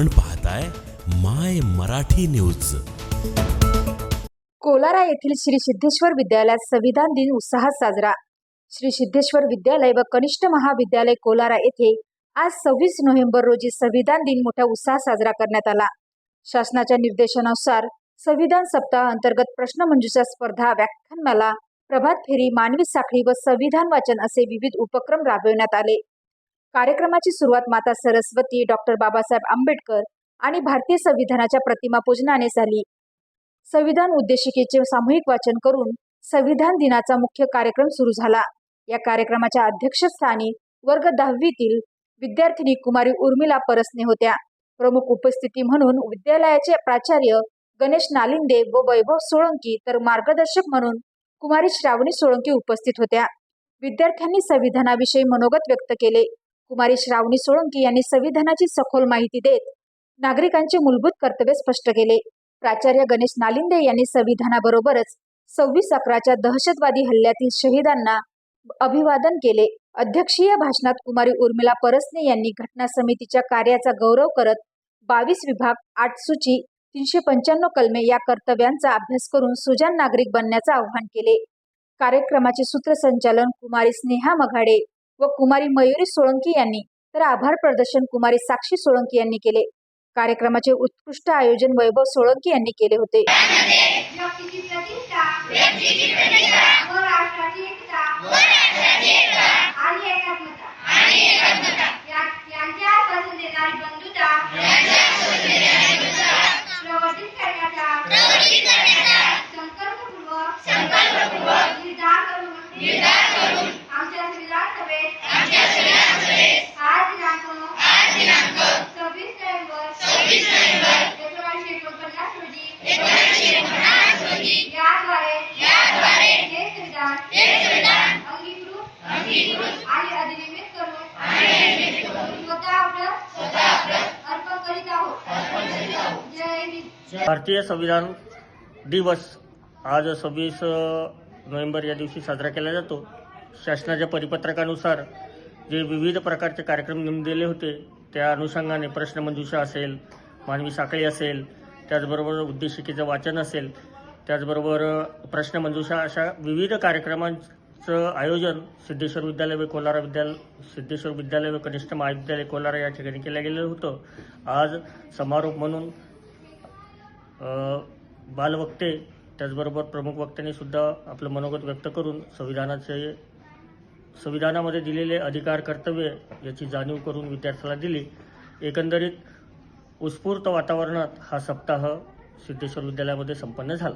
आपण पाहताय माय मराठी न्यूज. कोलारा येथील श्री सिद्धेश्वर विद्यालयात संविधान दिन उत्साहात साजरा. श्री सिद्धेश्वर विद्यालय व कनिष्ठ महाविद्यालय कोलारा येथे आज सव्वीस नोव्हेंबर रोजी संविधान दिन मोठ्या उत्साहात साजरा करण्यात आला. शासनाच्या निर्देशानुसार संविधान सप्ताह अंतर्गत प्रश्नमंजुषा स्पर्धा व्याख्यानमाला प्रभात फेरी मानवी साखळी व संविधान वाचन असे विविध उपक्रम राबविण्यात आले. कार्यक्रमाची सुरुवात माता सरस्वती डॉक्टर बाबासाहेब आंबेडकर आणि भारतीय संविधानाच्या प्रतिमा पूजनाने झाली. संविधान उद्देशिकेचे सामूहिक वाचन करून संविधान दिनाचा मुख्य कार्यक्रम सुरू झाला. या कार्यक्रमाच्या अध्यक्षस्थानी वर्ग दहावीतील विद्यार्थिनी कुमारी उर्मिला परसने होत्या. प्रमुख उपस्थिती म्हणून विद्यालयाचे प्राचार्य गणेश नालिंदे व वैभव सोळंकी तर मार्गदर्शक म्हणून कुमारी श्रावणी सोळंकी उपस्थित होत्या. विद्यार्थ्यांनी संविधानाविषयी मनोगत व्यक्त केले. कुमारी श्रावणी सोळंकी यांनी संविधानाची सखोल माहिती देत नागरिकांचे मूलभूत कर्तव्य स्पष्ट केले. प्राचार्य गणेश नालिंदे यांनी संविधानाबरोबरच सव्वीस अकराच्या दहशतवादी हल्ल्यातील शहीदांना अभिवादन केले. अध्यक्षीय भाषणात कुमारी उर्मिला परसने यांनी घटना समितीच्या कार्याचा गौरव करत बावीस विभाग आठ सूची तीनशे पंच्याण्णव कलमे या कर्तव्यांचा अभ्यास करून सुजान नागरिक बनण्याचं आवाहन केले. कार्यक्रमाचे सूत्रसंचालन कुमारी स्नेहा मघाडे व कुमारी मयुरी सोळंकी यांनी. तर आभार प्रदर्शन कुमारी साक्षी सोळंकी यांनी केले. कार्यक्रमाचे उत्कृष्ट आयोजन वैभव सोळंकी यांनी केले होते. संविधान अंगीकृत आणि अधिनियमित करून स्वतः आपलं अर्पण करीत आहोत जय हिंद भारतीय संविधान दिवस आज सव्वीस नोव्हेंबर या दिवशी साजरा केला जातो. शासनाच्या परिपत्रकानुसार जे विविध प्रकारचे कार्यक्रम नेमलेले होते त्या अनुषंगाने प्रश्नमंजुषा असेल मानवी साखळी असेल त्याचबरोबर उद्देशिकेचं वाचन असेल त्याचबरोबर प्रश्नमंजुषा अशा विविध कार्यक्रमांचं आयोजन सिद्धेश्वर विद्यालय व कोलारा विद्यालय सिद्धेश्वर विद्यालय व कनिष्ठ महाविद्यालय कोलारा या ठिकाणी केलं गेलं होतं. आज समारोप म्हणून बालवक्ते त्याचबरोबर प्रमुख वक्त्यांनी सुद्धा आपलं मनोगत व्यक्त करून संविधानाचे संविधानामध्ये दिलेले अधिकार कर्तव्य याची जाणीव करून विद्यार्थ्याला दिली. एकंदरीत उत्स्फूर्त वातावरणात हा सप्ताह सिद्धेश्वर विद्यालयामध्ये संपन्न झाला.